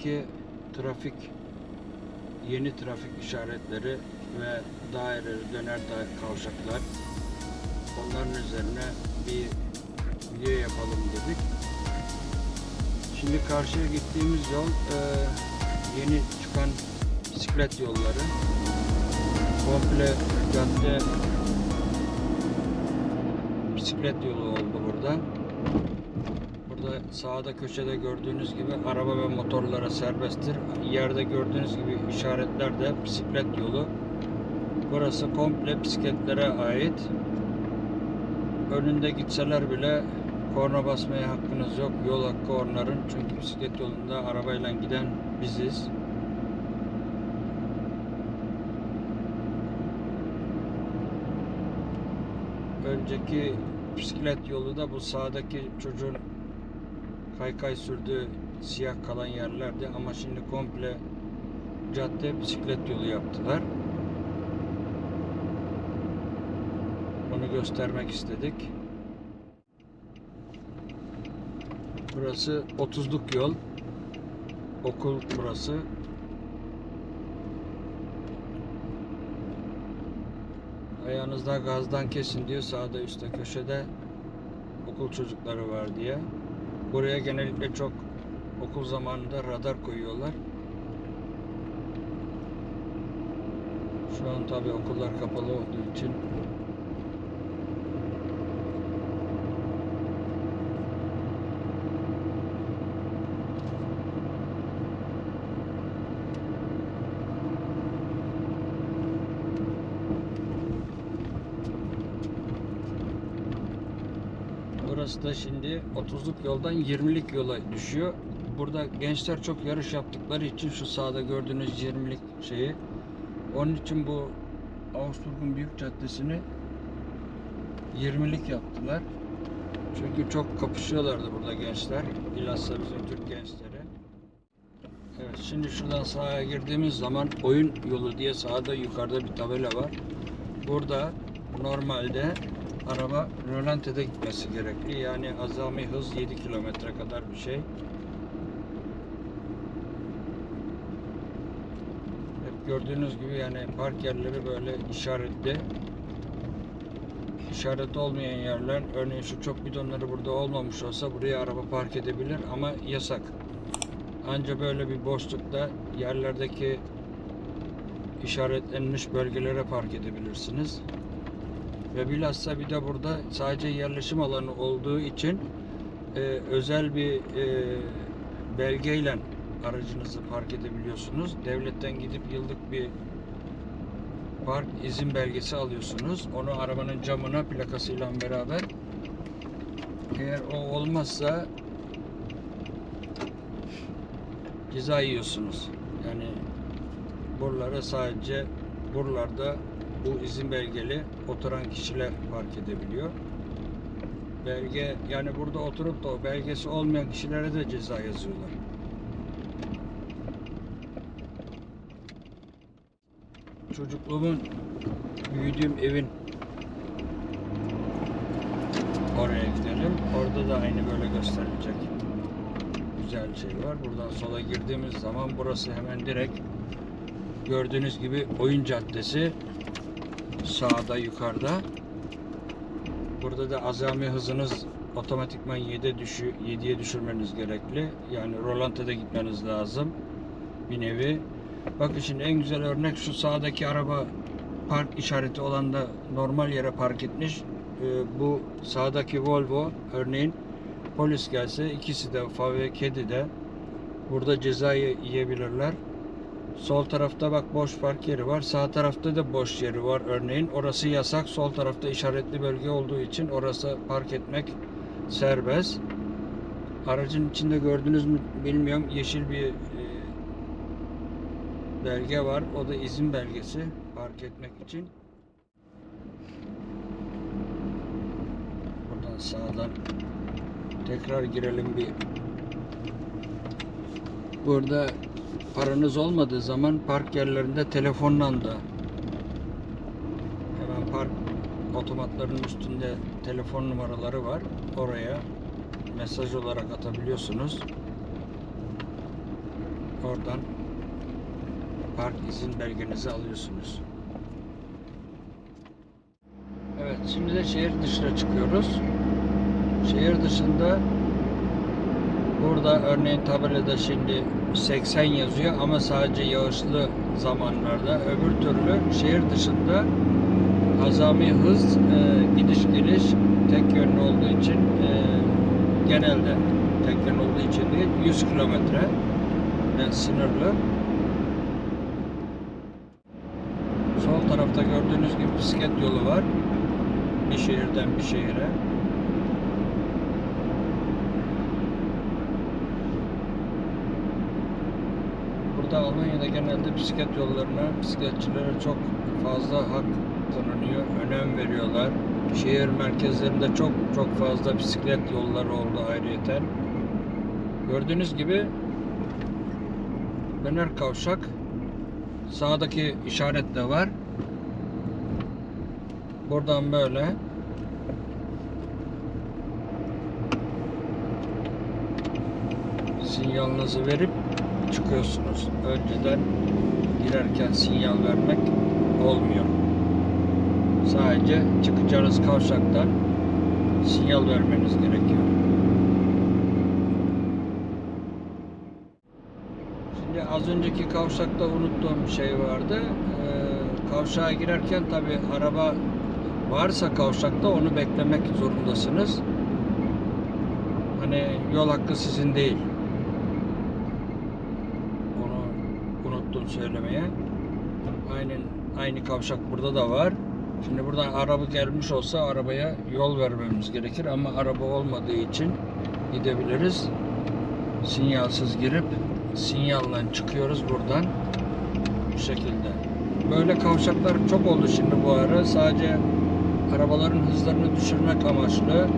2 trafik yeni trafik işaretleri ve daire döner dair kavşaklar onların üzerine bir video yapalım dedik. Şimdi karşıya gittiğimiz yol e, yeni çıkan bisiklet yolları komple cadde bisiklet yolu oldu burada. Burada sağda köşede gördüğünüz gibi araba ve motorlara serbesttir. Yerde gördüğünüz gibi işaretler de bisiklet yolu. Burası komple bisikletlere ait. Önünde gitseler bile korna basmaya hakkınız yok. Yol hakkı onların. Çünkü bisiklet yolunda arabayla giden biziz. Önceki bisiklet yolu da bu sağdaki çocuğun kaykay sürdüğü siyah kalan yerlerdi ama şimdi komple cadde bisiklet yolu yaptılar. Bunu göstermek istedik. Burası 30'luk yol. Okul burası. Ayağınızda gazdan kesin diyor sağda üstte köşede okul çocukları var diye. Buraya genellikle çok okul zamanında radar koyuyorlar. Şu an tabi okullar kapalı olduğu için Burası da şimdi 30'luk yoldan 20'lik yola düşüyor. Burada gençler çok yarış yaptıkları için şu sağda gördüğünüz 20'lik şeyi onun için bu Augsburg'un büyük caddesini 20'lik yaptılar. Çünkü çok kapışıyorlardı burada gençler. Bilhassa bizim Türk gençleri. Evet şimdi şuradan sağa girdiğimiz zaman oyun yolu diye sağda yukarıda bir tabela var. Burada normalde araba rölantede gitmesi gerekli. Yani azami hız 7 kilometre kadar bir şey. Hep gördüğünüz gibi yani park yerleri böyle işaretli. İşaret olmayan yerler, örneğin şu çöp bidonları burada olmamış olsa buraya araba park edebilir ama yasak. Anca böyle bir boşlukta yerlerdeki işaretlenmiş bölgelere park edebilirsiniz. Ve bilhassa bir de burada sadece yerleşim alanı olduğu için e, özel bir e, belgeyle aracınızı park edebiliyorsunuz. Devletten gidip yıllık bir park izin belgesi alıyorsunuz. Onu arabanın camına plakasıyla beraber eğer o olmazsa ceza yiyorsunuz. Yani buralara sadece buralarda bu izin belgeli oturan kişiler park edebiliyor. Belge yani burada oturup da o belgesi olmayan kişilere de ceza yazıyorlar. Çocukluğumun büyüdüğüm evin oraya gidelim. Orada da aynı böyle gösterilecek güzel şey var. Buradan sola girdiğimiz zaman burası hemen direkt gördüğünüz gibi oyun caddesi sağda yukarıda. Burada da azami hızınız otomatikman 7'ye düşü 7'ye düşürmeniz gerekli. Yani rolantada gitmeniz lazım. Bir nevi. Bakın şimdi en güzel örnek şu sağdaki araba park işareti olan da normal yere park etmiş. Ee, bu sağdaki Volvo örneğin polis gelse ikisi de FAV Kedi de burada ceza yiyebilirler. Sol tarafta bak boş park yeri var. Sağ tarafta da boş yeri var örneğin. Orası yasak. Sol tarafta işaretli bölge olduğu için orası park etmek serbest. Aracın içinde gördünüz mü bilmiyorum yeşil bir e, belge var. O da izin belgesi park etmek için. Buradan sağdan tekrar girelim bir. Burada paranız olmadığı zaman park yerlerinde telefonla da hemen park otomatlarının üstünde telefon numaraları var. Oraya mesaj olarak atabiliyorsunuz. Oradan park izin belgenizi alıyorsunuz. Evet, şimdi de şehir dışına çıkıyoruz. Şehir dışında burada örneğin tabelada şimdi 80 yazıyor ama sadece yağışlı zamanlarda. Öbür türlü şehir dışında azami hız e, gidiş geliş tek yönlü olduğu için e, genelde tek yönlü olduğu için değil 100 kilometre yani sınırlı. Sol tarafta gördüğünüz gibi bisiklet yolu var. Bir şehirden bir şehire. Burada Almanya'da genelde bisiklet yollarına, bisikletçilere çok fazla hak tanınıyor, önem veriyorlar. Şehir merkezlerinde çok çok fazla bisiklet yolları oldu ayrıyeten. Gördüğünüz gibi Döner kavşak sağdaki işaret de var. Buradan böyle sinyalınızı verip çıkıyorsunuz. Önceden girerken sinyal vermek olmuyor. Sadece çıkacağınız kavşaktan sinyal vermeniz gerekiyor. Şimdi az önceki kavşakta unuttuğum bir şey vardı. Ee, kavşağa girerken tabi araba varsa kavşakta onu beklemek zorundasınız. Hani yol hakkı sizin değil. Onu unuttum söylemeye. Aynen aynı kavşak burada da var. Şimdi buradan araba gelmiş olsa arabaya yol vermemiz gerekir ama araba olmadığı için gidebiliriz. Sinyalsiz girip sinyalle çıkıyoruz buradan. Bu şekilde. Böyle kavşaklar çok oldu şimdi bu ara. Sadece arabaların hızlarını düşürmek amaçlı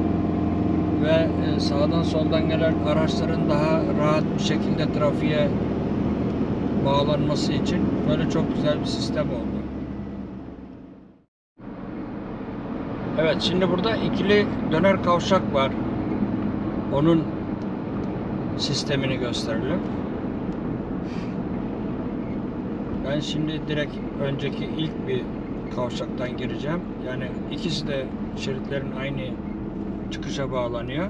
ve e, sağdan soldan gelen araçların daha rahat bir şekilde trafiğe bağlanması için böyle çok güzel bir sistem oldu. Evet şimdi burada ikili döner kavşak var. Onun sistemini gösterelim. Ben şimdi direkt önceki ilk bir kavşaktan gireceğim. Yani ikisi de şeritlerin aynı çıkışa bağlanıyor.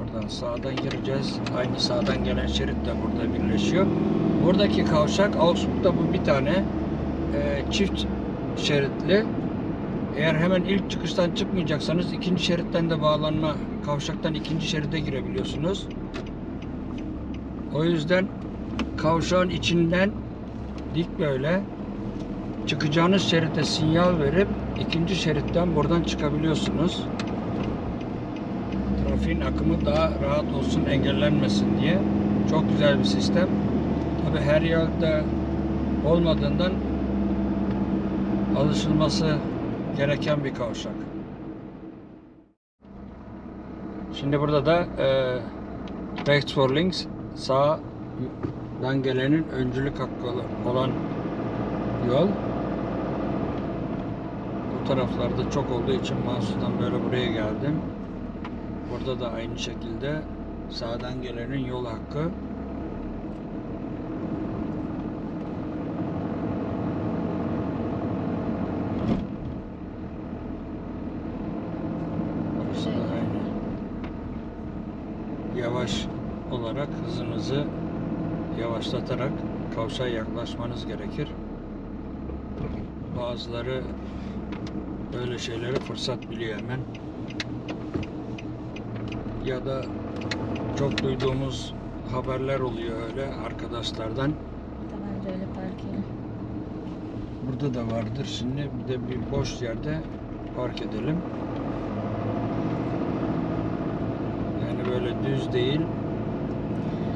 Buradan sağdan gireceğiz. Aynı sağdan gelen şerit de burada birleşiyor. Buradaki kavşak Augsburg'da bu bir tane e, çift şeritli. Eğer hemen ilk çıkıştan çıkmayacaksanız ikinci şeritten de bağlanma kavşaktan ikinci şeride girebiliyorsunuz. O yüzden kavşağın içinden dik böyle çıkacağınız şerite sinyal verip ikinci şeritten buradan çıkabiliyorsunuz. Trafiğin akımı daha rahat olsun, engellenmesin diye. Çok güzel bir sistem. Tabi her yerde olmadığından alışılması gereken bir kavşak. Şimdi burada da e, rechts for links sağdan gelenin öncülük hakkı olan yol. Bu taraflarda çok olduğu için mahsustan böyle buraya geldim. Burada da aynı şekilde sağdan gelenin yol hakkı. Burası da aynı. Yavaş olarak hızınızı yavaşlatarak kavşağa yaklaşmanız gerekir. Bazıları böyle şeyleri fırsat biliyor hemen. Ya da çok duyduğumuz haberler oluyor öyle arkadaşlardan. Bence öyle park yeri. Burada da vardır. Şimdi bir de bir boş yerde park edelim. Yani böyle düz değil.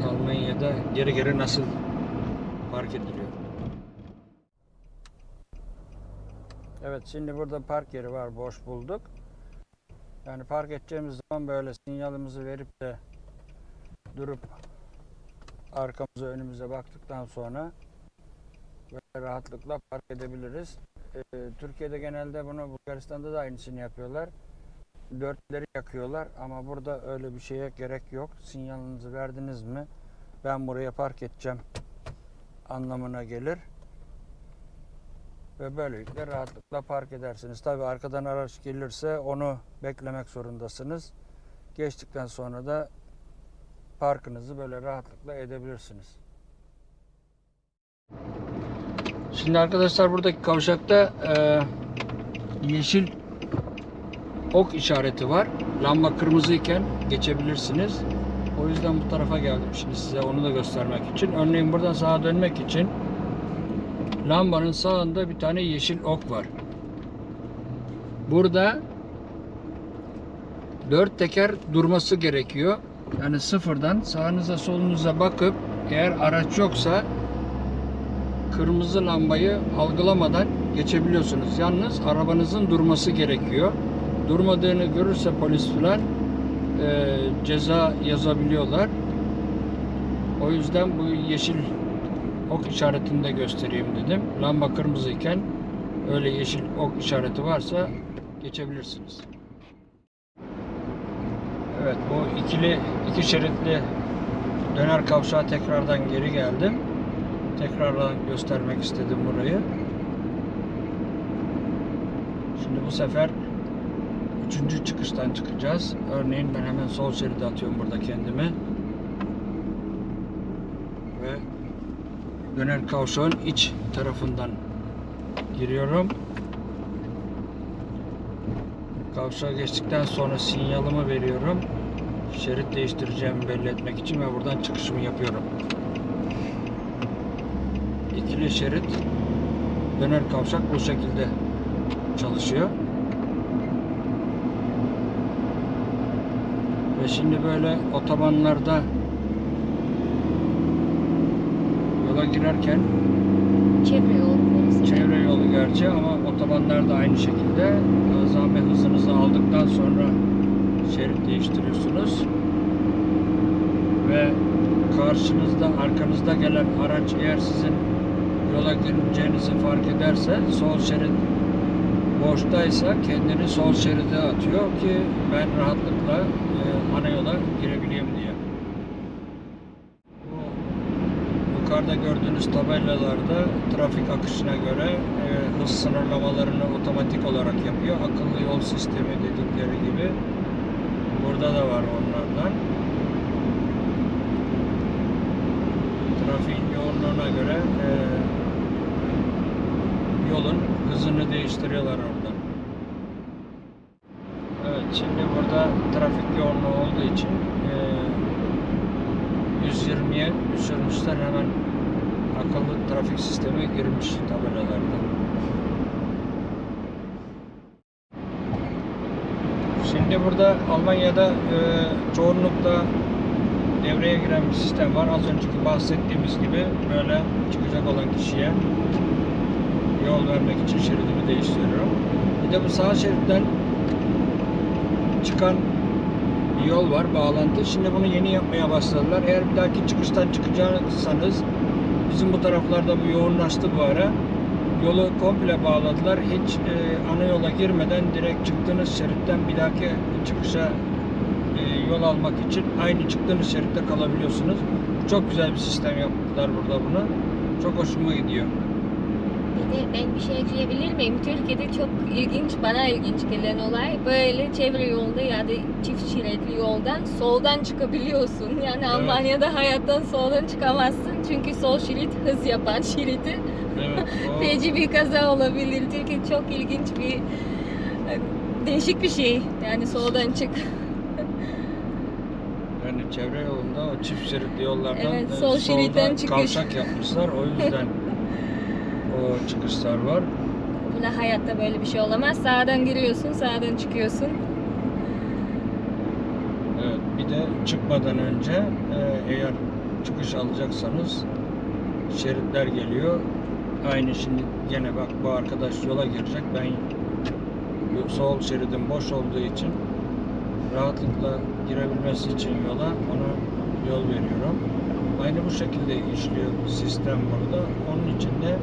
Almanya'da geri geri nasıl park ediliyor? Evet şimdi burada park yeri var. Boş bulduk. Yani park edeceğimiz zaman böyle sinyalimizi verip de durup arkamıza önümüze baktıktan sonra böyle rahatlıkla park edebiliriz. Ee, Türkiye'de genelde bunu Bulgaristan'da da aynısını yapıyorlar. Dörtleri yakıyorlar ama burada öyle bir şeye gerek yok. Sinyalinizi verdiniz mi ben buraya park edeceğim anlamına gelir. Ve böylelikle rahatlıkla park edersiniz. Tabi arkadan araç gelirse onu beklemek zorundasınız. Geçtikten sonra da parkınızı böyle rahatlıkla edebilirsiniz. Şimdi arkadaşlar buradaki kavşakta e, yeşil ok işareti var. Lamba kırmızı iken geçebilirsiniz. O yüzden bu tarafa geldim şimdi size onu da göstermek için. Örneğin buradan sağa dönmek için lambanın sağında bir tane yeşil ok var. Burada dört teker durması gerekiyor. Yani sıfırdan sağınıza solunuza bakıp eğer araç yoksa kırmızı lambayı algılamadan geçebiliyorsunuz. Yalnız arabanızın durması gerekiyor. Durmadığını görürse polis falan e, ceza yazabiliyorlar. O yüzden bu yeşil ok işaretini de göstereyim dedim. Lamba kırmızıyken öyle yeşil ok işareti varsa geçebilirsiniz. Evet bu ikili iki şeritli döner kavşağa tekrardan geri geldim. Tekrardan göstermek istedim burayı. Şimdi bu sefer üçüncü çıkıştan çıkacağız. Örneğin ben hemen sol şeride atıyorum burada kendimi. Ve döner kavşağın iç tarafından giriyorum. Kavşağa geçtikten sonra sinyalımı veriyorum. Şerit değiştireceğimi belli etmek için ve buradan çıkışımı yapıyorum. İkili şerit döner kavşak bu şekilde çalışıyor. Ve şimdi böyle otobanlarda yola girerken Çevre yolu çevre yolu gerçi ama otobanlar da aynı şekilde. Azami hızınızı aldıktan sonra şerit değiştiriyorsunuz. Ve karşınızda arkanızda gelen araç eğer sizin yola gireceğinizi fark ederse sol şerit boştaysa kendini sol şeride atıyor ki ben rahatlıkla e, ana yola girebileyim diye. Yukarıda gördüğünüz tabelalarda trafik akışına göre e, hız sınırlamalarını otomatik olarak yapıyor. Akıllı yol sistemi dedikleri gibi. Burada da var onlardan. Trafiğin yoğunluğuna göre e, yolun hızını değiştiriyorlar orada. Evet şimdi burada trafik yoğunluğu olduğu için e, 120'ye düşürmüşler hemen akıllı trafik sistemi girmiş tabelalarda. Şimdi burada Almanya'da e, çoğunlukla devreye giren bir sistem var. Az önceki bahsettiğimiz gibi böyle çıkacak olan kişiye yol vermek için şeridimi değiştiriyorum. Bir de bu sağ şeritten çıkan yol var, bağlantı. Şimdi bunu yeni yapmaya başladılar. Eğer bir dahaki çıkıştan çıkacaksanız bizim bu taraflarda bu yoğunlaştı bu ara. Yolu komple bağladılar. Hiç e, ana yola girmeden direkt çıktığınız şeritten bir dahaki çıkışa e, yol almak için aynı çıktığınız şeritte kalabiliyorsunuz. Çok güzel bir sistem yaptılar burada bunu. Çok hoşuma gidiyor. Bir de ben bir şey ekleyebilir miyim? Türkiye'de çok ilginç, bana ilginç gelen olay böyle çevre yolda ya da çift şeritli yoldan soldan çıkabiliyorsun. Yani Almanya'da hayattan soldan çıkamazsın. Çünkü sol şerit hız yapan şeridi. Evet. Feci bir kaza olabilir. Türkiye çok ilginç bir değişik bir şey. Yani soldan çık. Yani çevre yolunda o çift şeritli yollardan Evet, e, sol solda şeritten çıkış. kavşak yapmışlar. O yüzden o çıkışlar var. Buna hayatta böyle bir şey olamaz. Sağdan giriyorsun, sağdan çıkıyorsun. Evet, bir de çıkmadan önce e, eğer çıkış alacaksanız şeritler geliyor. Aynı şimdi gene bak bu arkadaş yola girecek. Ben sol şeridim boş olduğu için rahatlıkla girebilmesi için yola ona yol veriyorum. Aynı bu şekilde işliyor sistem burada. Onun için de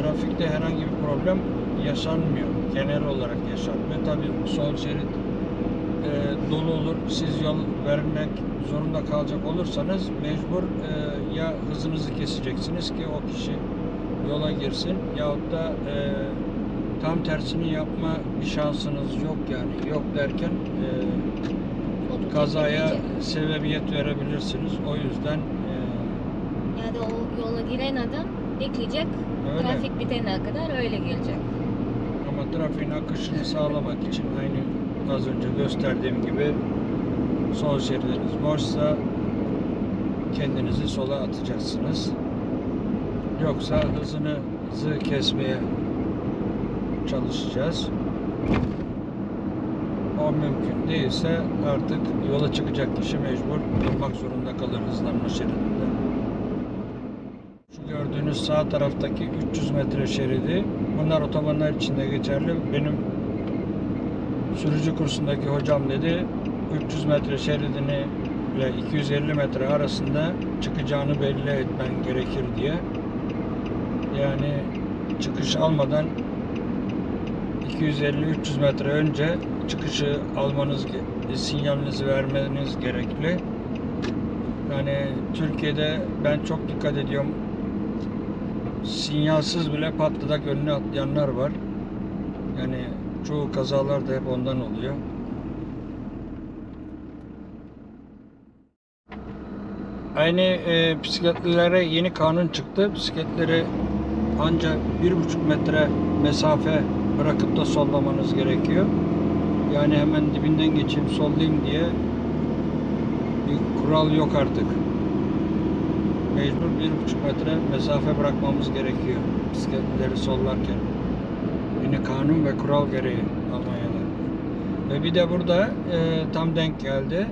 trafikte herhangi bir problem yaşanmıyor. Genel olarak yaşanmıyor. Tabii sol şerit e, dolu olur. Siz yol vermek zorunda kalacak olursanız mecbur e, ya hızınızı keseceksiniz ki o kişi yola girsin yahut da e, tam tersini yapma bir şansınız yok yani. Yok derken e, kazaya sebebiyet verebilirsiniz. O yüzden e, Ya da o yola giren adam bekleyecek. Öyle. Trafik bitene kadar öyle gelecek. ama trafiğin akışını sağlamak için aynı az önce gösterdiğim gibi sol şeridiniz boşsa kendinizi sola atacaksınız. Yoksa hızınızı kesmeye çalışacağız. O mümkün değilse artık yola çıkacak kişi mecbur durmak zorunda kalır hızlanma şeridinde. Gördüğünüz sağ taraftaki 300 metre şeridi bunlar otobanlar içinde geçerli. Benim sürücü kursundaki hocam dedi 300 metre şeridini ile 250 metre arasında çıkacağını belli etmen gerekir diye. Yani çıkış almadan 250-300 metre önce çıkışı almanız, sinyalinizi vermeniz gerekli. Yani Türkiye'de ben çok dikkat ediyorum. Sinyalsiz bile patladak önüne atlayanlar var. Yani çoğu kazalar da hep ondan oluyor. Aynı e, bisikletlilere yeni kanun çıktı. Bisikletleri ancak bir buçuk metre mesafe bırakıp da sollamanız gerekiyor. Yani hemen dibinden geçeyim sollayayım diye bir kural yok artık. Mecbur bir buçuk metre mesafe bırakmamız gerekiyor bisikletleri sollarken. Yine kanun ve kural gereği Almanya'da. Ve bir de burada e, tam denk geldi.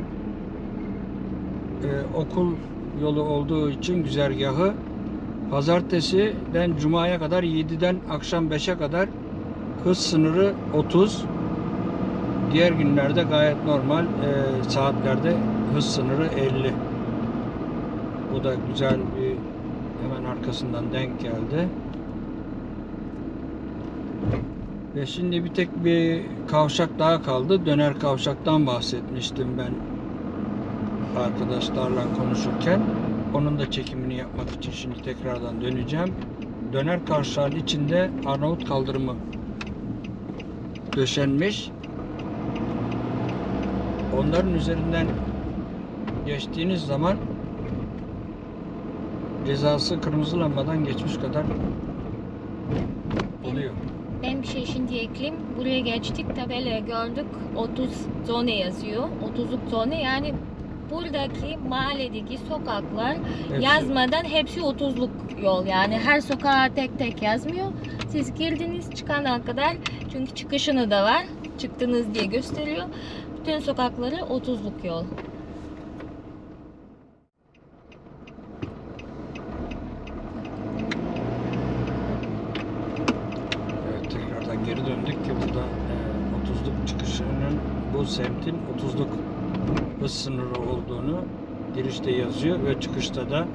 E, okul yolu olduğu için güzergahı pazartesiden cumaya kadar 7'den akşam 5'e kadar hız sınırı 30. Diğer günlerde gayet normal e, saatlerde hız sınırı 50. Bu da güzel bir hemen arkasından denk geldi. Ve şimdi bir tek bir kavşak daha kaldı. Döner kavşaktan bahsetmiştim ben arkadaşlarla konuşurken. Onun da çekimini yapmak için şimdi tekrardan döneceğim. Döner kavşağın içinde Arnavut kaldırımı döşenmiş. Onların üzerinden geçtiğiniz zaman cezası kırmızı lambadan geçmiş kadar oluyor. Ben bir şey şimdi ekleyeyim. Buraya geçtik tabelaya gördük. 30 zone yazıyor. 30'luk zone yani buradaki mahalledeki sokaklar Hepsi- yazmadan hepsi 30'luk yol. Yani her sokağa tek tek yazmıyor. Siz girdiniz çıkana kadar çünkü çıkışını da var. Çıktınız diye gösteriyor. Bütün sokakları 30'luk yol. Evet, tekrardan geri döndük ki burada e, 30'luk çıkışının bu semtin 30'luk hız sınırı olduğunu girişte çıkışta da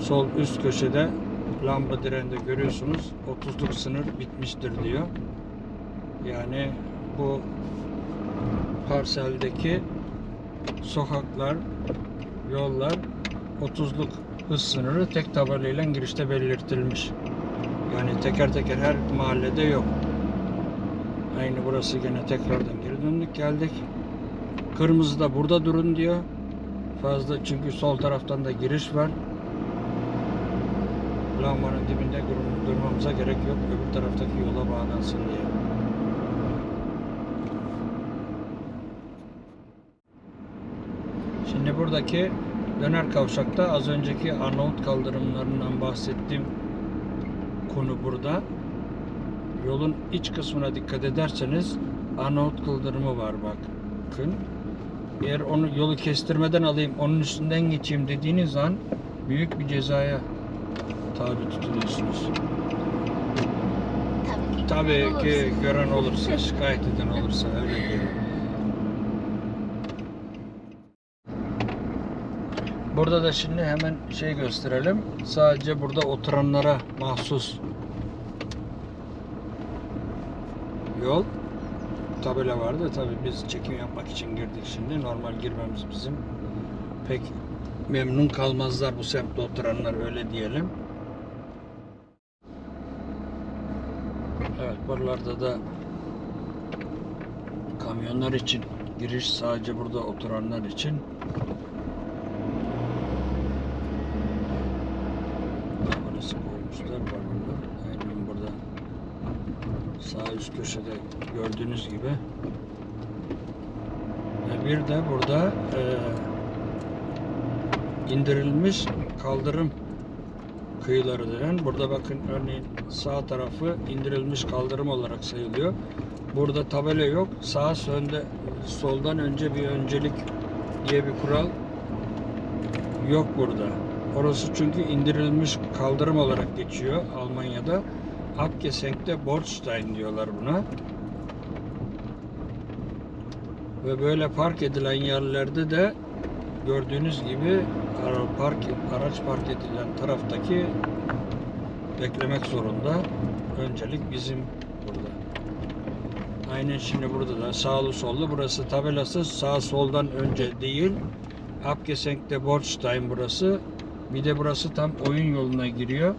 sol üst köşede lamba direğinde görüyorsunuz 30'luk sınır bitmiştir diyor. Yani bu parseldeki sokaklar, yollar 30'luk hız sınırı tek tabelayla girişte belirtilmiş. Yani teker teker her mahallede yok. Aynı burası gene tekrardan geri döndük geldik. Kırmızı da burada durun diyor. Fazla çünkü sol taraftan da giriş var. Lambanın dibinde dur- durmamıza gerek yok. Öbür taraftaki yola bağlansın diye. Şimdi buradaki döner kavşakta az önceki Arnavut kaldırımlarından bahsettiğim konu burada. Yolun iç kısmına dikkat ederseniz Arnavut kaldırımı var bakın. Eğer onu yolu kestirmeden alayım, onun üstünden geçeyim dediğiniz an büyük bir cezaya tabi tutuluyorsunuz. Tabii ki. Tabii ki gören olursa, şikayet eden olursa öyle diyor. Burada da şimdi hemen şey gösterelim. Sadece burada oturanlara mahsus yol. Tabela vardı. Tabii biz çekim yapmak için girdik şimdi. Normal girmemiz bizim pek memnun kalmazlar bu semtte oturanlar öyle diyelim. Evet buralarda da kamyonlar için giriş sadece burada oturanlar için. Burası koymuşlar vagonlar. Aynen burada sağ üst köşede gördüğünüz gibi. Ve bir de burada eee indirilmiş kaldırım kıyıları denen. Burada bakın örneğin sağ tarafı indirilmiş kaldırım olarak sayılıyor. Burada tabela yok. Sağ önde soldan önce bir öncelik diye bir kural yok burada. Orası çünkü indirilmiş kaldırım olarak geçiyor Almanya'da. Abgesenk'te Bordstein diyorlar buna. Ve böyle park edilen yerlerde de gördüğünüz gibi park araç park edilen taraftaki beklemek zorunda. Öncelik bizim burada. Aynen şimdi burada da sağlı sollu burası tabelası sağ soldan önce değil. Abgesenk'te Bordstein burası. Bir de burası tam oyun yoluna giriyor.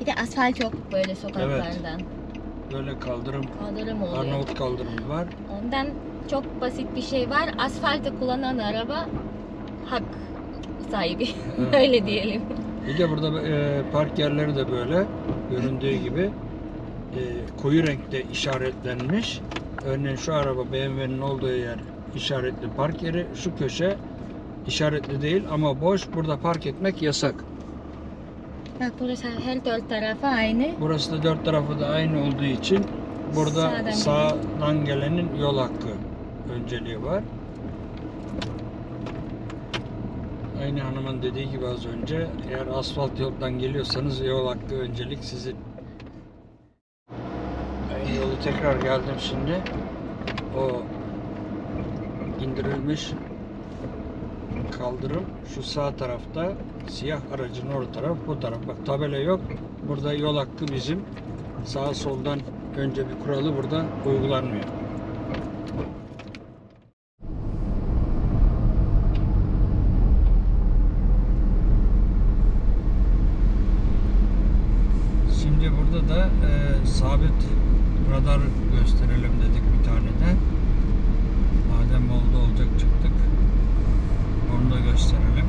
Bir de asfalt yok böyle sokaklardan. Böyle kaldırım, Kaldırım oluyor. Arnavut kaldırımı var. Ondan çok basit bir şey var. Asfaltı kullanan araba hak sahibi. Evet. Öyle diyelim. Bir de burada e, park yerleri de böyle göründüğü gibi e, koyu renkte işaretlenmiş. Örneğin şu araba BMW'nin olduğu yer işaretli park yeri. Şu köşe işaretli değil ama boş. Burada park etmek yasak. Bak burası her dört tarafı aynı. Burası da dört tarafı da aynı olduğu için burada Sağdan sağdan gelenin yol hakkı önceliği var. Aynı hanımın dediği gibi az önce eğer asfalt yoldan geliyorsanız yol hakkı öncelik sizin. Aynı yolu tekrar geldim şimdi. O indirilmiş kaldırım şu sağ tarafta siyah aracın orta taraf bu taraf. Bak tabela yok. Burada yol hakkı bizim. Sağ soldan önce bir kuralı burada uygulanmıyor. Şimdi burada da e, sabit radar gösterelim dedik bir tane de madem oldu olacak çıktık onu da gösterelim.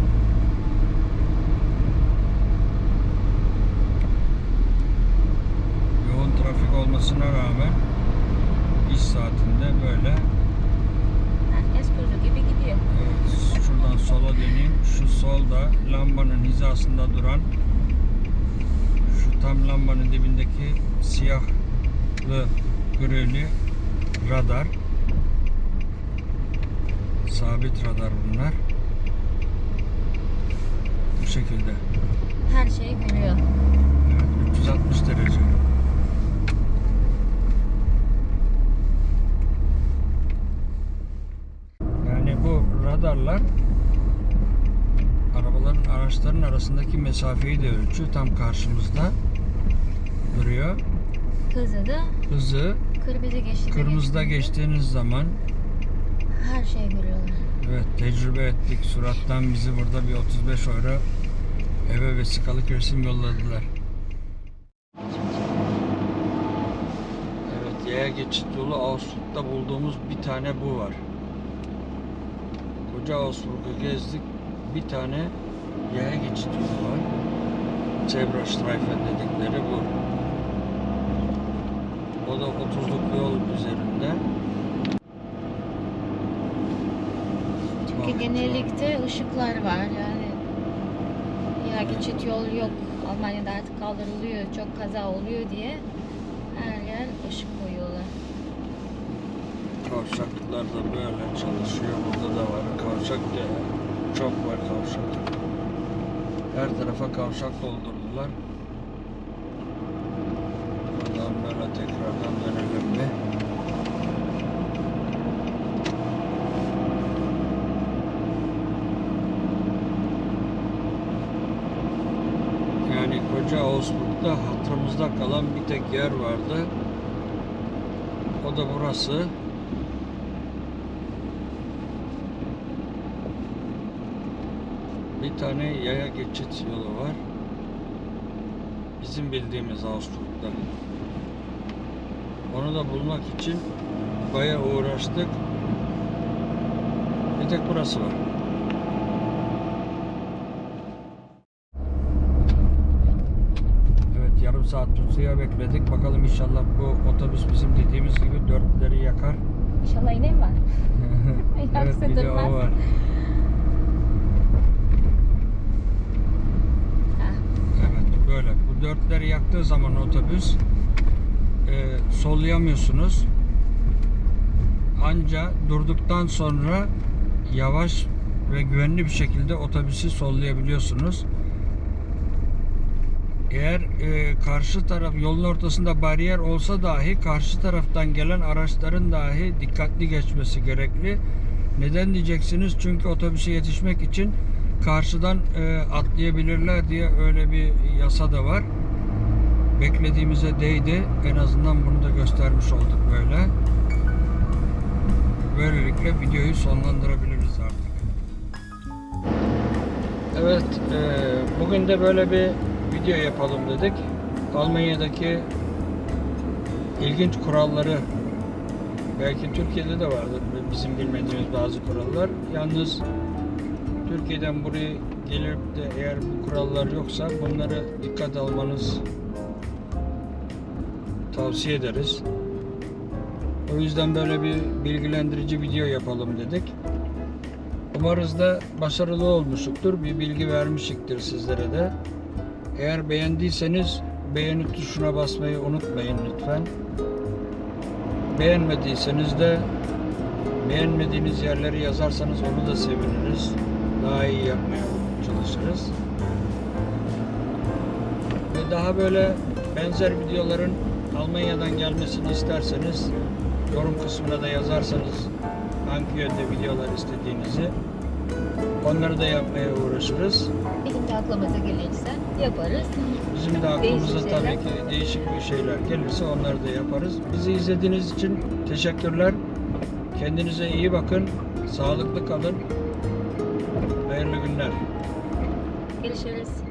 Yoğun trafik olmasına rağmen iş saatinde böyle Herkes kuzu gibi gidiyor. evet, şuradan sola döneyim. Şu solda lambanın hizasında duran şu tam lambanın dibindeki siyahlı grili radar sabit radar bunlar. Bu şekilde. Her şey görüyor. Evet, 360 derece. Yani bu radarlar arabaların araçların arasındaki mesafeyi de ölçüyor. Tam karşımızda duruyor. Hızı da Hızı kırmızı geçti. kırmızıda geçtiğiniz zaman Her şey görüyorlar. evet tecrübe ettik. Surattan bizi burada bir 35 euro eve vesikalık resim yolladılar. Evet, yaya geçit yolu Augsburg'da bulduğumuz bir tane bu var. Koca Augsburg'u gezdik. Bir tane yaya geçit yolu var. Zebrastreifen dedikleri bu. Da 30'luk yol üzerinde. Çünkü Bak, genellikle ışıklar var yani. Ya geçit yol yok. Almanya'da artık kaldırılıyor. Çok kaza oluyor diye her yer ışık koyuyorlar. Kavşaklar da böyle çalışıyor. Burada da var. Kavşak diye çok var kavşak. Her tarafa kavşak doldurdular. Buradan böyle tekrardan dönelim bir. Yani hatırımızda kalan bir tek yer vardı. O da burası. Bir tane yaya geçit yolu var. Bizim bildiğimiz Ağustos'ta. Onu da bulmak için bayağı uğraştık. Bir tek burası var. Evet pusuya bekledik. Bakalım inşallah bu otobüs bizim dediğimiz gibi dörtleri yakar. İnşallah inem var. evet bir de o var. Ah, Evet böyle. Bu dörtleri yaktığı zaman otobüs e, sollayamıyorsunuz. Anca durduktan sonra yavaş ve güvenli bir şekilde otobüsü sollayabiliyorsunuz. Eğer e, karşı taraf yolun ortasında bariyer olsa dahi karşı taraftan gelen araçların dahi dikkatli geçmesi gerekli. Neden diyeceksiniz? Çünkü otobüse yetişmek için karşıdan e, atlayabilirler diye öyle bir yasa da var. Beklediğimize değdi. En azından bunu da göstermiş olduk böyle. Böylelikle videoyu sonlandırabiliriz artık. Evet, e, bugün de böyle bir video yapalım dedik. Almanya'daki ilginç kuralları belki Türkiye'de de vardır bizim bilmediğimiz bazı kurallar. Yalnız Türkiye'den buraya gelip de eğer bu kurallar yoksa bunları dikkat almanız tavsiye ederiz. O yüzden böyle bir bilgilendirici video yapalım dedik. Umarız da başarılı olmuşuktur. Bir bilgi vermişiktir sizlere de. Eğer beğendiyseniz beğeni tuşuna basmayı unutmayın lütfen. Beğenmediyseniz de beğenmediğiniz yerleri yazarsanız onu da seviniriz. Daha iyi yapmaya çalışırız. Ve daha böyle benzer videoların Almanya'dan gelmesini isterseniz yorum kısmına da yazarsanız hangi yönde videolar istediğinizi onları da yapmaya uğraşırız. bizim de aklımıza gelirse yaparız. Bizim de aklımıza Değişik tabii ki değişik bir şeyler gelirse onları da yaparız. Bizi izlediğiniz için teşekkürler. Kendinize iyi bakın. Sağlıklı kalın. Hayırlı günler. Görüşürüz.